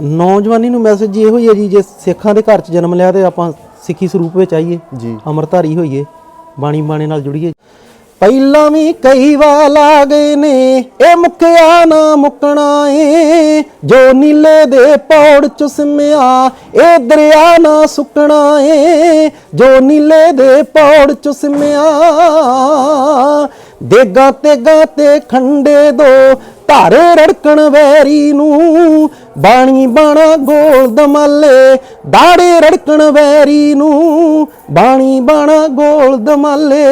ਨੌਜਵਾਨੀ ਨੂੰ ਮੈਸੇਜ ਇਹੋ ਹੀ ਹੈ ਜੀ ਜੇ ਸਿੱਖਾਂ ਦੇ ਘਰ 'ਚ ਜਨਮ ਲਿਆ ਤੇ ਆਪਾਂ ਸਿੱਖੀ ਸਰੂਪ ਵਿੱਚ ਆਈਏ ਜੀ। ਅਮਰਧਾਰੀ ਹੋਈਏ ਬਾਣੀ ਬਾਣੇ ਨਾਲ ਜੁੜੀਏ। ਪਹਿਲਾਂ ਵੀ ਕਈ ਵਾਰ ਗਏ ਨੇ ਇਹ ਮੁੱਕਿਆ ਨਾ ਮੁੱਕਣਾ ਏ। ਜੋ ਨੀਲੇ ਦੇ ਪੌੜ ਚ ਸਿਮਿਆ ਇਹ ਦਰਿਆ ਨਾ ਸੁੱਕਣਾ ਏ। ਜੋ ਨੀਲੇ ਦੇ ਪੌੜ ਚ ਸਿਮਿਆ ਦੇਗਾ ਤੇਗਾ ਤੇ ਖੰਡੇ ਦੋ ਧਾਰੇ ਰੜਕਣ ਵੈਰੀ ਨੂੰ। ਬਾਣੀ ਬਾਣਾ ਗੋਲ ਦਮਾਲੇ ਦਾੜੇ ਰੜਕਣ ਵੈਰੀ ਨੂੰ ਬਾਣੀ ਬਾਣਾ ਗੋਲ ਦਮਾਲੇ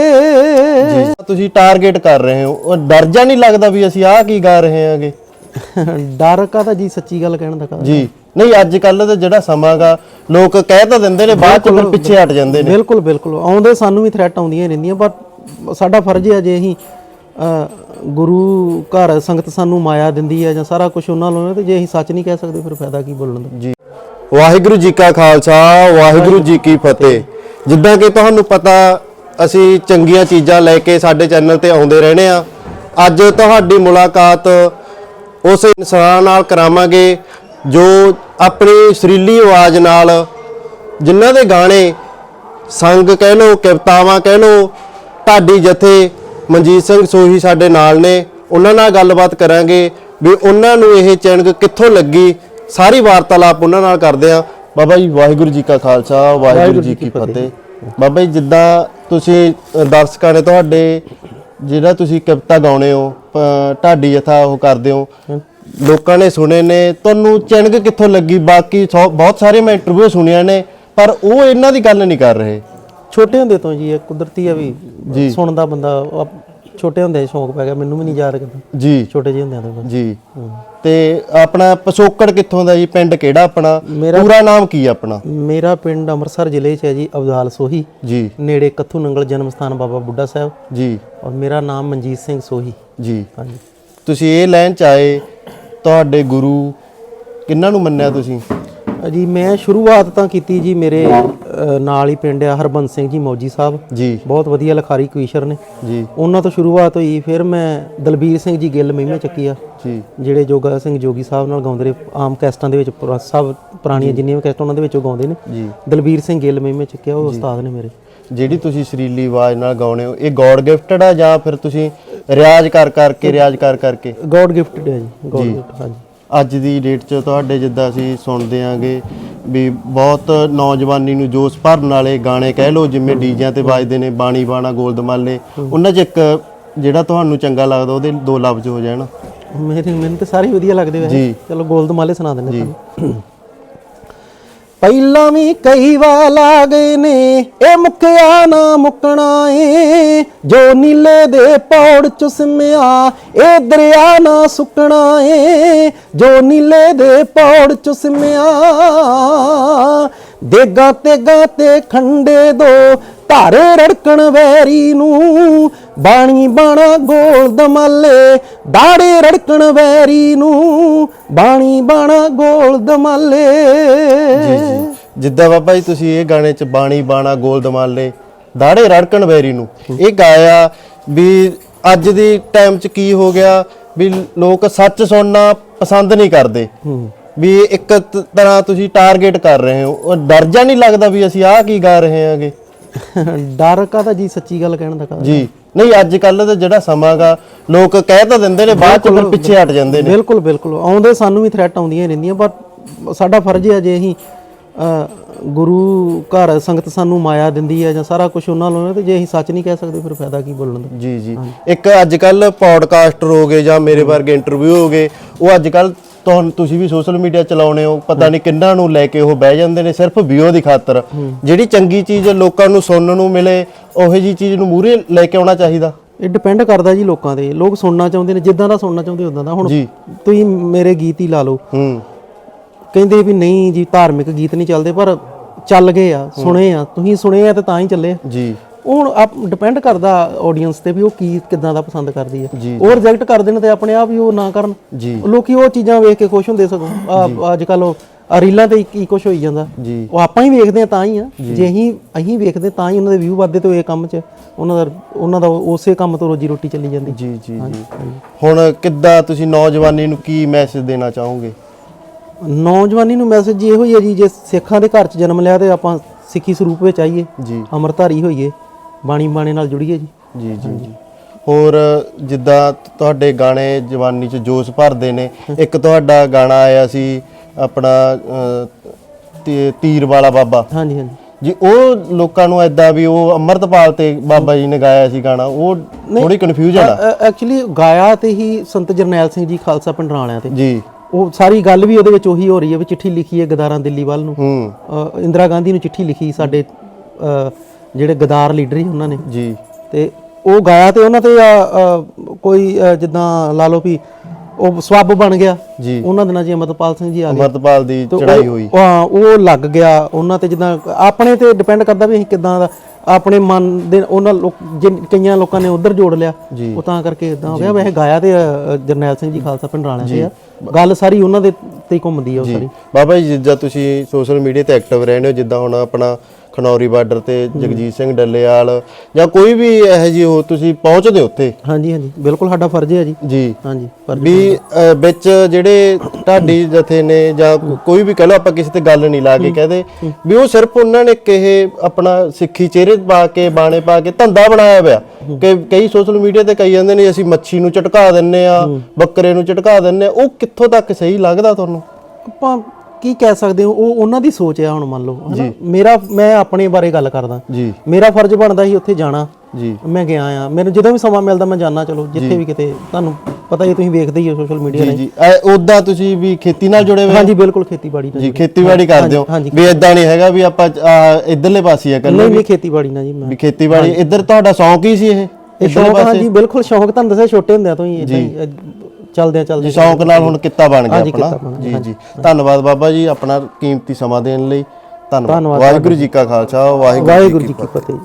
ਤੁਸੀਂ ਟਾਰਗੇਟ ਕਰ ਰਹੇ ਹੋ ਉਹ ਡਰ ਜਾ ਨਹੀਂ ਲੱਗਦਾ ਵੀ ਅਸੀਂ ਆਹ ਕੀ ਗਾ ਰਹੇ ਹਾਂਗੇ? ਡਰ ਕਾਹਦਾ ਜੀ ਸੱਚੀ ਗੱਲ ਕਹਿਣ ਦਾ ਕਾਹਦਾ? ਜੀ ਨਹੀਂ ਅੱਜ ਕੱਲ ਦਾ ਜਿਹੜਾ ਸਮਾਂਗਾ ਲੋਕ ਕਹਿ ਤਾਂ ਦਿੰਦੇ ਨੇ ਬਾਅਦ ਚ ਫਿਰ ਪਿੱਛੇ ਹਟ ਜਾਂਦੇ ਨੇ। ਬਿਲਕੁਲ ਬਿਲਕੁਲ। ਆਉਂਦੇ ਸਾਨੂੰ ਵੀ ਥ੍ਰੈਟ ਆਉਂਦੀਆਂ ਰਹਿੰਦੀਆਂ ਪਰ ਸਾਡਾ ਫਰਜ਼ ਹੈ ਜੇ ਅਸੀਂ ਗੁਰੂ ਘਰ ਸੰਗਤ ਸਾਨੂੰ ਮਾਇਆ ਦਿੰਦੀ ਹੈ ਜਾਂ ਸਾਰਾ ਕੁਝ ਉਹਨਾਂ ਨੂੰ, ਤੇ ਜੇ ਅਸੀਂ ਸੱਚ ਨਹੀਂ ਕਹਿ ਸਕਦੇ, ਫਿਰ ਫਾਇਦਾ ਕੀ ਬੋਲਣ ਦਾ? ਜੀ। ਵਾਹਿਗੁਰੂ ਜੀ ਕਾ ਖਾਲਸਾ, ਵਾਹਿਗੁਰੂ ਜੀ ਕੀ ਫਤਿਹ। ਜਿੱਦਾਂ ਕਿ ਤੁਹਾਨੂੰ ਪਤਾ, ਅਸੀਂ ਚੰਗੀਆਂ ਚੀਜ਼ਾਂ ਲੈ ਕੇ ਸਾਡੇ ਚੈਨਲ ਤੇ ਆਉਂਦੇ ਰਹਿੰਦੇ ਆ। ਅੱਜ ਤੁਹਾਡੀ ਮੁਲਾਕਾਤ ਉਸ ਇਨਸਾਨ ਨਾਲ ਕਰਾਵਾਂਗੇ, ਜੋ ਆਪਣੀ ਸੁਰੀਲੀ ਆਵਾਜ਼ ਨਾਲ ਜਿਨ੍ਹਾਂ ਦੇ ਗਾਣੇ ਸੰਗ ਕਹਿ ਲੋ ਕਵਿਤਾਵਾਂ ਕਹਿ ਲੋ ਢਾਡੀ ਜਥੇ ਮਨਜੀਤ ਸਿੰਘ ਸੋਹੀ ਸਾਡੇ ਨਾਲ ਨੇ ਉਹਨਾਂ ਨਾਲ ਗੱਲਬਾਤ ਕਰਾਂਗੇ ਵੀ ਉਹਨਾਂ ਨੂੰ ਇਹ ਚੈਨਲ ਕਿੱਥੋਂ ਲੱਗੀ? ਸਾਰੀ ਵਾਰਤਾਲਾਪ ਉਹਨਾਂ ਨਾਲ ਕਰਦੇ ਆ ਬਾਬਾ ਜੀ ਵਾਹਿਗੁਰੂ ਜੀ ਕਾ ਖਾਲਸਾ ਵਾਹਿਗੁਰੂ ਜੀ ਕੀ ਫਤਿਹ। ਬਾਬਾ ਜੀ ਜਿੱਦਾਂ ਤੁਸੀਂ ਦਰਸ਼ਕਾਂ ਨੇ ਤੁਹਾਡੇ ਜਿਹੜਾ ਤੁਸੀਂ ਕਵਿਤਾ ਗਾਉਣੇ ਹੋ ਢਾਡੀ ਜਥਾ ਉਹ ਕਰਦੇ ਹੋ ਲੋਕਾਂ ਨੇ ਸੁਣੇ ਨੇ ਤੁਹਾਨੂੰ ਚੈਨਲ ਕਿੱਥੋਂ ਲੱਗੀ? ਬਾਕੀ ਬਹੁਤ ਸਾਰੇ ਮੈਂ ਇੰਟਰਵਿਊ ਸੁਣੀਆਂ ਨੇ ਪਰ ਉਹ ਇਹਨਾਂ ਦੀ ਗੱਲ ਨਹੀਂ ਕਰ ਰਹੇ। ਛੋਟੇ ਹੁੰਦੇ ਤੋਂ ਜੀ ਇਹ ਕੁਦਰਤੀ ਆ ਵੀ। ਸੁਣਦਾ ਬੰਦਾ ਛੋਟੇ ਹੁੰਦੇ ਸ਼ੌਂਕ ਪੈ ਗਿਆ ਮੈਨੂੰ ਵੀ ਨਹੀਂ ਯਾਦ ਕਰਦਾ ਜੀ। ਛੋਟੇ ਜਿਹੇ ਹੁੰਦਿਆਂ ਤੋਂ ਜੀ। ਤੇ ਆਪਣਾ ਪਸੋਕੜ ਕਿੱਥੋਂ ਦਾ ਜੀ? ਪਿੰਡ ਕਿਹੜਾ ਆਪਣਾ? ਪੂਰਾ ਨਾਮ ਕੀ ਹੈ ਆਪਣਾ? ਮੇਰਾ ਪਿੰਡ ਅੰਮ੍ਰਿਤਸਰ ਜ਼ਿਲ੍ਹੇ 'ਚ ਹੈ ਜੀ ਅਬਦਾਲ ਸੋਹੀ। ਜੀ। ਨੇੜੇ ਕੱਥੂ ਨੰਗਲ ਜਨਮ ਸਥਾਨ ਬਾਬਾ ਬੁੱਢਾ ਸਾਹਿਬ। ਜੀ। ਔਰ ਮੇਰਾ ਨਾਮ ਮਨਜੀਤ ਸਿੰਘ ਸੋਹੀ। ਜੀ। ਹਾਂਜੀ। ਤੁਸੀਂ ਇਹ ਲਾਈਨ ਚ ਆਏ ਤੁਹਾਡੇ ਗੁਰੂ ਕਿੰਨਾਂ ਨੂੰ ਮੰਨਿਆ ਤੁਸੀਂ? ਜੀ ਮੈਂ ਸ਼ੁਰੂਆਤ ਤਾਂ ਕੀਤੀ ਜੀ ਮੇਰੇ ਅ, ਨਾਲ ਹੀ ਪਿੰਡ ਆ ਹਰਬੰਸ ਸਿੰਘ ਜੀ ਮੌਜੀ ਸਾਹਿਬ। ਜੀ। ਬਹੁਤ ਵਧੀਆ ਲਖਾਰੀ ਕੁਈਸ਼ਰ ਨੇ। ਜੀ। ਉਹਨਾਂ ਤੋਂ ਸ਼ੁਰੂਆਤ ਹੋਈ ਫਿਰ ਮੈਂ ਦਲਬੀਰ ਸਿੰਘ ਜੀ ਗਿੱਲ ਮਹਿਮੇ ਚੱਕੀ ਆ। ਜੀ। ਜਿਹੜੇ ਜੋਗਾ ਸਿੰਘ ਜੋਗੀ ਸਾਹਿਬ ਨਾਲ ਗਾਉਂਦੇ ਰਹੇ ਆਮ ਕੈਸਟਾਂ ਦੇ ਵਿੱਚ ਪੁਰਾ- ਸਭ ਪੁਰਾਣੀਆਂ ਜਿੰਨੀਆਂ ਵੀ ਕੈਸਟਾਂ ਉਹਨਾਂ ਦੇ ਵਿੱਚੋਂ ਗਾਉਂਦੇ ਨੇ। ਜੀ। ਦਲਬੀਰ ਸਿੰਘ ਗਿੱਲ ਮਹਿਮੇ ਚੱਕਿਆ ਉਹ ਉਸਤਾਦ ਨੇ ਮੇਰੇ। ਜਿਹੜੀ ਤੁਸੀਂ ਸਰੀਲੀ ਆਵਾਜ਼ ਨਾਲ ਗਾਉਣੇ ਹੋ ਇਹ ਗੋਡ ਗਿਫਟਡ ਆ ਜਾਂ ਫਿਰ ਤੁਸੀਂ ਰਿਆਜ਼ ਕਰ ਕਰਕੇ ਰਿਆਜ਼ ਕਰ ਕਰਕੇ? ਗੋਡ ਗਿਫਟਡ ਹੈ ਜੀ ਗੋਡ ਗਿਫਟ ਹਾਂਜੀ। ਅੱਜ ਦੀ ਡੇਟ 'ਚ ਤੁਹਾਡੇ ਜਿੱਦਾਂ ਅਸੀਂ ਸੁਣਦੇ ਆਂਗੇ ਵੀ ਬਹੁਤ ਨੌਜਵਾਨੀ ਨੂੰ ਜੋਸ਼ ਭਰਨ ਵਾਲੇ ਗਾਣੇ ਕਹਿ ਲਓ ਜਿਵੇਂ ਡੀਜਿਆਂ ਤੇ ਵੱਜਦੇ ਨੇ ਬਾਣੀ ਬਾਣਾ ਗੋਲਦਮਾਲੇ ਉਹਨਾਂ 'ਚ ਇੱਕ ਜਿਹੜਾ ਤੁਹਾਨੂੰ ਚੰਗਾ ਲੱਗਦਾ ਉਹਦੇ ਦੋ ਲਫ਼ਜ਼ ਹੋ ਜਾਣ। ਮੇਰੇ ਮੈਨੂੰ ਤੇ ਸਾਰੇ ਵਧੀਆ ਲੱਗਦੇ ਵੈਸੇ। ਜੀ। ਚਲੋ ਗੋਲਦਮਾਲੇ ਸੁਣਾ ਦਿੰਦੇ ਤੁਹਾਨੂੰ। ਪਹਿਲਾਂ ਵੀ ਕਈ ਵਾਰ ਆ ਗਏ ਨੇ, ਇਹ ਮੁੱਕਿਆ ਨਾ ਮੁੱਕਣਾ ਏ। ਜੋ ਨੀਲੇ ਦੇ ਪੌੜ ਚ ਸਿਮਿਆ, ਇਹ ਦਰਿਆ ਨਾ ਸੁੱਕਣਾ ਏ। ਜੋ ਨੀਲੇ ਦੇ ਪੌੜ ਚ ਸਿਮਿਆ, ਦੇਗਾ ਤੇਗਾ ਤੇ ਖੰਡੇ ਦੋ, ਧਾਰੇ ਰੜਕਣ ਵੈਰੀ ਨੂੰ। ਬਾਣੀ ਬਾਣਾ ਗੋਲ ਦਮਾਲੇ ਦਾੜੇ ਰੜਕਣ ਵੈਰੀ ਨੂੰ ਬਾਣੀ ਬਾਣਾ ਗੋਲ ਦਮਾਲੇ। ਜਿੱਦਾਂ ਬਾਬਾ ਜੀ ਤੁਸੀਂ ਇਹ ਗਾਣੇ 'ਚ ਬਾਣੀ ਬਾਣਾ ਗੋਲਦਮਾਲੇ ਦਾੜੇ ਰੜਕਣ ਵੈਰੀ ਨੂੰ ਇਹ ਗਾਇਆ ਵੀ ਅੱਜ ਦੀ ਟਾਈਮ 'ਚ ਕੀ ਹੋ ਗਿਆ ਵੀ ਲੋਕ ਸੱਚ ਸੁਣਨਾ ਪਸੰਦ ਨਹੀਂ ਕਰਦੇ। ਵੀ ਇੱਕ ਤ- ਤਰ੍ਹਾਂ ਤੁਸੀਂ ਟਾਰਗੇਟ ਕਰ ਰਹੇ ਹੋ ਉਹ ਡਰ ਜਾ ਨਹੀਂ ਲੱਗਦਾ ਵੀ ਅਸੀਂ ਆਹ ਕੀ ਗਾ ਰਹੇ ਹਾਂਗੇ? ਡਰ ਕਾਹਦਾ ਜੀ ਸੱਚੀ ਗੱਲ ਕਹਿਣ ਦਾ ਕਾਹਦਾ ਜੀ। ਨਹੀਂ ਅੱਜ ਕੱਲ ਦਾ ਜਿਹੜਾ ਸਮਾਂਗਾ ਲੋਕ ਕਹਿ ਤਾਂ ਦਿੰਦੇ ਨੇ ਬਾਅਦ ਚ ਫਿਰ ਪਿੱਛੇ ਹਟ ਜਾਂਦੇ ਨੇ। ਬਿਲਕੁਲ ਬਿਲਕੁਲ। ਆਉਂਦੇ ਸਾਨੂੰ ਵੀ ਥ੍ਰੈਟ ਆਉਂਦੀਆਂ ਰਹਿੰਦੀਆਂ ਪਰ ਸਾਡਾ ਫਰਜ਼ ਹੈ ਜੇ ਅਸੀਂ ਗੁਰੂ ਘਰ ਸੰਗਤ ਸਾਨੂੰ ਮਾਇਆ ਦਿੰਦੀ ਹੈ ਜਾਂ ਸਾਰਾ ਕੁਝ ਉਹਨਾਂ ਨੂੰ ਤੇ ਜੇ ਅਸੀਂ ਸੱਚ ਨਹੀਂ ਕਹਿ ਸਕਦੇ ਫਿਰ ਫਾਇਦਾ ਕੀ ਬੋਲਣ ਦਾ? ਜੀ ਜੀ। ਇੱਕ ਅੱਜ ਕੱਲ ਪੌਡਕਾਸਟਰ ਹੋ ਗਏ ਜਾਂ ਮੇਰੇ ਵਰਗੇ ਇੰਟਰਵਿਊ ਹੋ ਗਏ ਉਹ ਅੱਜ ਕੱਲ ਤੁਹਾਨੂੰ ਤੁਸੀਂ ਵੀ ਸੋਸ਼ਲ ਮੀਡੀਆ ਚਲਾਉਣੇ ਹੋ ਪਤਾ ਨਹੀਂ ਕਿੰਨਾਂ ਨੂੰ ਲੈ ਕੇ ਉਹ ਬਹਿ ਜਾਂਦੇ ਨੇ ਸਿਰਫ ਵਿਊ ਦੀ ਖਾਤਰ। ਜਿਹੜੀ ਚੰਗੀ ਚੀਜ਼ ਲੋਕਾਂ ਨੂੰ ਸੁਣਨ ਨੂੰ ਮਿਲੇ ਉਹੋ ਜੀ ਚੀਜ਼ ਨੂੰ ਮੂਹਰੇ ਲੈ ਕੇ ਆਉਣਾ ਚਾਹੀਦਾ। ਇਹ ਡਿਪੈਂਡ ਕਰਦਾ ਜੀ ਲੋਕਾਂ ਤੇ। ਲੋਕ ਸੁਣਨਾ ਚਾਹੁੰਦੇ ਨੇ ਜਿੱਦਾਂ ਦਾ ਸੁਣਨਾ ਚਾਹੁੰਦੇ ਉਦਾਂ ਦਾ। ਹੁਣ। ਤੁਸੀਂ ਮੇਰੇ ਗੀਤ ਹੀ ਲਾ ਲਓ। ਹੂੰ। ਕਹਿੰਦੇ ਵੀ ਨਹੀਂ ਜੀ ਧਾਰਮਿਕ ਗੀਤ ਨਹੀਂ ਚੱਲਦੇ ਪਰ ਚੱਲ ਗਏ ਆ ਸੁਣੇ ਆ। ਤੁਸੀਂ ਸੁਣੇ ਆ ਤੇ ਤਾਂ ਹੀ ਚੱਲੇ। ਜੀ। ਉਹ ਹੁਣ ਆਪ ਡਿਪੈਂਡ ਕਰਦਾ ਆਡੀਅנס ਤੇ ਵੀ ਉਹ ਕੀ ਕਿਦਾਂ ਦਾ ਪਸੰਦ ਕਰਦੀ ਹੈ ਉਹ ਰਿਜੈਕਟ ਕਰ ਦੇਣ ਤੇ ਆਪਣੇ ਆਪ ਹੀ ਉਹ ਨਾ ਕਰਨ। ਲੋਕੀ ਉਹ ਚੀਜ਼ਾਂ ਵੇਖ ਕੇ ਖੁਸ਼ ਹੁੰਦੇ ਸਗੋਂ। ਅੱਜ ਕੱਲ ਉਹ ਰੀਲਾਂ ਤੇ ਕੀ ਕੁਝ ਹੋਈ ਜਾਂਦਾ। ਉਹ ਆਪਾਂ ਹੀ ਵੇਖਦੇ ਆ ਤਾਂ ਹੀ ਆ। ਜੇ। ਅਸੀਂ ਅਸੀਂ ਵੇਖਦੇ ਤਾਂ ਹੀ ਉਹਨਾਂ ਦੇ ਵਿਊ ਵੱਧਦੇ ਤੇ ਉਹ ਇਹ ਕੰਮ 'ਚ ਉਹਨਾਂ ਦਾ ਉਹਨਾਂ ਦਾ ਉਸੇ ਕੰਮ ਤੋਂ ਰੋਜੀ ਰੋਟੀ ਚੱਲੀ ਜਾਂਦੀ। ਜੀ ਜੀ ਜੀ। ਹੁਣ ਕਿੱਦਾਂ ਤੁਸੀਂ ਨੌਜਵਾਨੀ ਨੂੰ ਕੀ ਮੈਸੇਜ ਦੇਣਾ ਚਾਹੋਗੇ? ਨੌਜਵਾਨੀ ਨੂੰ ਮੈਸੇਜ ਇਹੋ ਹੀ ਹੈ ਜੀ ਜੇ ਸਿੱਖਾਂ ਦੇ ਘਰ 'ਚ ਜਨਮ ਲਿਆ ਤੇ ਆਪਾਂ ਸਿੱਖੀ ਸਰੂਪ ਵਿੱਚ ਆਈਏ ਜੀ। ਅਮਰਧਾਰੀ ਹੋਈਏ ਬਾਣੀ ਬਾਣੇ ਨਾਲ ਜੁੜੀਏ ਜੀ। ਜੀ ਜੀ ਜੀ। ਹੋਰ ਜਿੱਦਾਂ ਤੁਹਾਡੇ ਗਾਣੇ ਜਵਾਨੀ ਚ ਜੋਸ਼ ਭਰਦੇ ਨੇ ਇੱਕ ਤੁਹਾਡਾ ਗਾਣਾ ਆਇਆ ਸੀ ਆਪਣਾ ਤੀ- ਤੀਰ ਵਾਲਾ ਬਾਬਾ। ਹਾਂਜੀ ਹਾਂਜੀ। ਜੀ ਉਹ ਲੋਕਾਂ ਨੂੰ ਐਦਾਂ ਵੀ ਉਹ ਅੰਮ੍ਰਿਤਪਾਲ ਤੇ ਬਾਬਾ ਜੀ ਨੇ ਗਾਇਆ ਸੀ ਗਾਣਾ ਉਹ ਥੋੜੀ ਕਨਫਿਊਜ਼ਨ ਆ ਐਕਚੁਅਲੀ ਗਾਇਆ ਤੇ ਹੀ ਸੰਤ ਜਰਨੈਲ ਸਿੰਘ ਜੀ ਖਾਲਸਾ ਪਿੰਡ ਵਾਲਿਆਂ ਤੇ। ਜੀ। ਉਹ ਸਾਰੀ ਗੱਲ ਵੀ ਉਹਦੇ ਵਿੱਚ ਉਹੀ ਹੋ ਰਹੀ ਹੈ ਵੀ ਚਿੱਠੀ ਲਿਖੀ ਹੈ ਗਦਾਰਾਂ ਦਿੱਲੀ ਵੱਲ ਨੂੰ। ਹੂੰ। ਇੰਦਰਾ ਗਾਂਧੀ ਨੂੰ ਚਿੱਠੀ ਲਿਖੀ ਸਾਡੇ ਜਿਹੜੇ ਗਦਾਰ ਲੀਡਰ ਸੀ ਉਹਨਾਂ ਨੇ। ਜੀ। ਤੇ ਉਹ ਗਾਇਆ ਤੇ ਉਹਨਾਂ ਤੇ ਕੋਈ ਜਿੱਦਾਂ ਲਾ ਲਓ ਵੀ ਉਹ ਸਵੱਬ ਬਣ ਗਿਆ। ਜੀ। ਉਹਨਾਂ ਦਿਨਾਂ 'ਚ ਅਮਰਤਪਾਲ ਸਿੰਘ ਜੀ ਆ ਗਏ। ਅੰਮ੍ਰਿਤਪਾਲ ਦੀ ਚੜਾਈ ਹੋਈ। ਹਾਂ ਉਹ ਲੱਗ ਗਿਆ। ਉਹਨਾਂ ਤੇ ਜਿੱਦਾਂ ਆਪਣੇ ਤੇ ਡਿਪੈਂਡ ਕਰਦਾ ਵੀ ਅਸੀਂ ਕਿਦਾਂ ਦਾ ਆਪਣੇ ਮਨ ਦੇ ਉਹਨਾਂ ਲੋਕ ਜਿਨ- ਕਈਆਂ ਲੋਕਾਂ ਨੇ ਉਧਰ ਜੋੜ ਲਿਆ। ਉਹ ਤਾਂ ਕਰਕੇ ਇਦਾਂ ਹੋ ਗਿਆ। ਵੈਸੇ ਗਾਇਆ ਤੇ ਜਰਨੈਲ ਸਿੰਘ ਜੀ ਖਾਲਸਾ ਪਿੰਡ ਵਾਲਿਆਂ ਤੇ ਆ। ਗੱਲ ਸਾਰੀ ਉਹਨਾਂ ਦੇ ਤੇ ਹੀ ਘੁੰਮਦੀ ਆ ਉਹ ਸਾਰੀ। ਬਾਬਾ ਜੀ ਜਿੱਦਾਂ ਤੁਸੀਂ ਸੋਸ਼ਲ ਮੀਡੀਆ ਤੇ ਐਕਟਿਵ ਰਹਿੰਦੇ ਹੋ ਜਿੱਦਾਂ ਹੁਣ ਆਪਣਾ ਖਨੌਰੀ ਬਾਰਡਰ ਤੇ ਜਗਜੀਤ ਸਿੰਘ ਡੱਲੇਵਾਲ ਜਾਂ ਕੋਈ ਵੀ ਇਹੋ ਜਿਹੀ ਹੋ ਤੁਸੀਂ ਪਹੁੰਚਦੇ ਉੱਥੇ? ਹਾਂਜੀ ਹਾਂਜੀ। ਬਿਲਕੁਲ ਸਾਡਾ ਫਰਜ਼ ਹੈ ਜੀ। ਜੀ। ਹਾਂਜੀ ਫਰਜ਼ ਵੀ ਅ, ਵਿੱਚ ਜਿਹੜੇ ਢਾਡੀ ਜਥੇ ਨੇ ਜਾਂ ਕੋਈ ਵੀ ਕਹ ਲਓ ਆਪਾਂ ਕਿਸੇ ਤੇ ਗੱਲ ਨਹੀਂ ਲਾ ਕੇ ਕਹਦੇ ਵੀ ਉਹ ਸਿਰਫ ਉਹਨਾਂ ਨੇ ਕਿਹੇ ਆਪਣਾ ਸਿੱਖੀ ਚਿਹਰੇ ਪਾ ਕੇ ਬਾਣੇ ਪਾ ਕੇ ਧੰਦਾ ਬਣਾਇਆ ਹੋਇਆ। ਕਿ ਕਈ ਸੋਸ਼ਲ ਮੀਡੀਆ ਤੇ ਕਹੀ ਜਾਂਦੇ ਨੇ ਅਸੀਂ ਮੱਛੀ ਨੂੰ ਝਟਕਾ ਦਿੰਨੇ ਆ ਬੱਕਰੇ ਨੂੰ ਝਟਕਾ ਦਿੰਨੇ ਆ। ਉਹ ਕਿੱਥੋਂ ਤੱਕ ਸਹੀ ਲੱਗਦਾ ਤੁਹਾਨੂੰ? ਆਪਾਂ ਕੀ ਕਹਿ ਸਕਦੇ ਹੋ? ਉਹ ਉਹਨਾਂ ਦੀ ਸੋਚ ਆ ਹੁਣ ਮੰਨ ਲਓ ਹਨਾ? ਮੇਰਾ ਮੈਂ ਆਪਣੇ ਬਾਰੇ ਗੱਲ ਕਰਦਾ। ਜੀ। ਮੇਰਾ ਫਰਜ਼ ਬਣਦਾ ਸੀ ਉੱਥੇ ਜਾਣਾ। ਜੀ। ਮੈਂ ਗਿਆ ਆ। ਮੈਨੂੰ ਜਦੋਂ ਵੀ ਸਮਾਂ ਮਿਲਦਾ ਮੈਂ ਜਾਣਾ ਚਲੋ ਜਿੱਥੇ ਵੀ ਕਿਤੇ ਤੁਹਾਨੂੰ ਪਤਾ ਹੀ ਤੁਸੀਂ ਵੇਖਦੇ ਹੀ ਹੋ ਸੋਸ਼ਲ ਮੀਡੀਆ ਜੀ ਜੀ। ਉਦਾਂ ਤੁਸੀਂ ਵੀ ਖੇਤੀ ਨਾਲ ਜੁੜੇ ਹੋਏ ਹੋ? ਹਾਂਜੀ ਬਿਲਕੁਲ ਖੇਤੀਬਾੜੀ ਨਾਲ ਜੀ ਖੇਤੀਬਾੜੀ ਕਰਦੇ ਹੋ। ਵੀ ਇਦਾਂ ਨਹੀਂ ਹੈਗਾ ਵੀ ਆਪਾਂ ਇੱਧਰਲੇ ਪਾਸੇ ਆ ਨਹੀਂ ਕੱਲੇ ਨਹੀਂ ਖੇਤੀਬਾੜੀ ਨਾਲ ਜੀ ਮੈਂ ਵੀ ਖੇਤੀਬਾੜੀ ਇੱਧਰ ਤੁਹਾਡਾ ਸ਼ੌਂਕ ਹੀ ਸੀ ਇਹ? ਇਹ ਇੱਧਰਲੇ ਸ਼ੌਂਕ ਪਾਸੇ? ਹਾਂਜੀ ਬਿਲਕੁਲ ਸ਼ੌਂਕ ਤੁਹਾਨੂੰ ਦੱਸਿਆ ਛੋਟੇ ਹੁੰਦਿਆਂ ਤੋਂ ਹੀ ਇਦਾਂ ਹੀ ਚਲਦਿਆਂ ਜੀ ਚਲਦੇ ਸ਼ੌਂਕ ਨਾਲ ਹੁਣ ਕਿੱਤਾ ਬਣ ਗਿਆ ਆਪਣਾ। ਜੀ ਜੀ। ਧੰਨਵਾਦ ਬਾਬਾ ਜੀ ਆਪਣਾ ਕੀਮਤੀ ਸਮਾਂ ਦੇਣ ਲਈ। ਧੰਨਵਾਦ। ਵਾਹਿਗੁਰੂ ਜੀ ਕਾ ਖਾਲਸਾ ਵਾਹਿਗੁਰੂ ਜੀ ਕੀ ਫਤਿਹ।